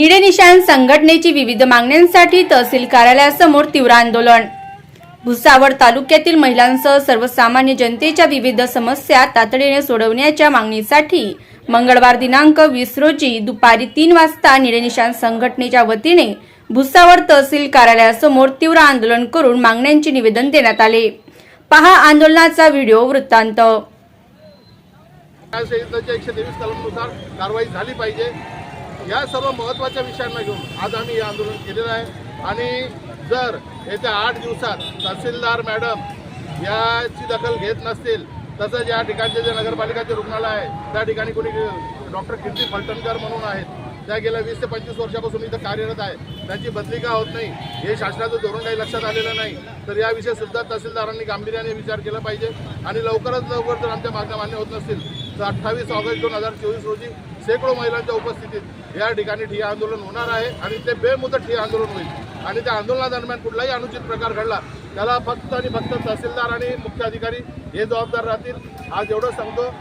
निळे निशाण संघटनेची विविध मागण्यांसाठी तहसील कार्यालयासमोर तीव्र आंदोलन. भुसावळ तालुक्यातील महिलांसह सर्वसामान्य जनतेच्या विविध समस्या तातडीने सोडवण्याच्या मागणीसाठी मंगळवार दिनांक वीस रोजी दुपारी तीन वाजता निळे संघटनेच्या वतीने भुसावळ तहसील कार्यालयासमोर तीव्र आंदोलन करून मागण्यांचे निवेदन देण्यात आले. पहा आंदोलनाचा व्हिडिओ वृत्तांत. एकशे तेवीस कलमनुसार कारवाई झाली पाहिजे. या सर्व महत्त्वाच्या विषयांना घेऊन आज आम्ही हे आंदोलन केलेलं आहे. आणि जर येत्या आठ दिवसात तहसीलदार मॅडम याची दखल घेत नसतील तसंच या ठिकाणचे जे नगरपालिकाचे रुग्णालय आहे त्या ठिकाणी कोणी डॉक्टर कीर्ती फलटणकर म्हणून आहेत त्या गेल्या वीस ते पंचवीस वर्षापासून इथं कार्यरत आहे त्यांची बदली का होत नाही हे शासनाचं धोरण काही लक्षात आलेलं नाही तर याविषयी सुद्धा तहसीलदारांनी गांभीर्याने विचार केला पाहिजे आणि लवकरात लवकर जर आमच्या मागण्या मान्य होत नसतील तर अठ्ठावीस ऑगस्ट दोन हजार चोवीस रोजी शेकडो महिलांच्या उपस्थितीत या ठिकाणी ठिय्या आंदोलन होणार आहे आणि ते बेमुदत ठिय्या आंदोलन होईल. आणि त्या आंदोलनादरम्यान कुठलाही अनुचित प्रकार घडला त्याला फक्त आणि फक्त तहसीलदार आणि मुख्य अधिकारी हे जबाबदार राहतील. आज एवढं सांगतो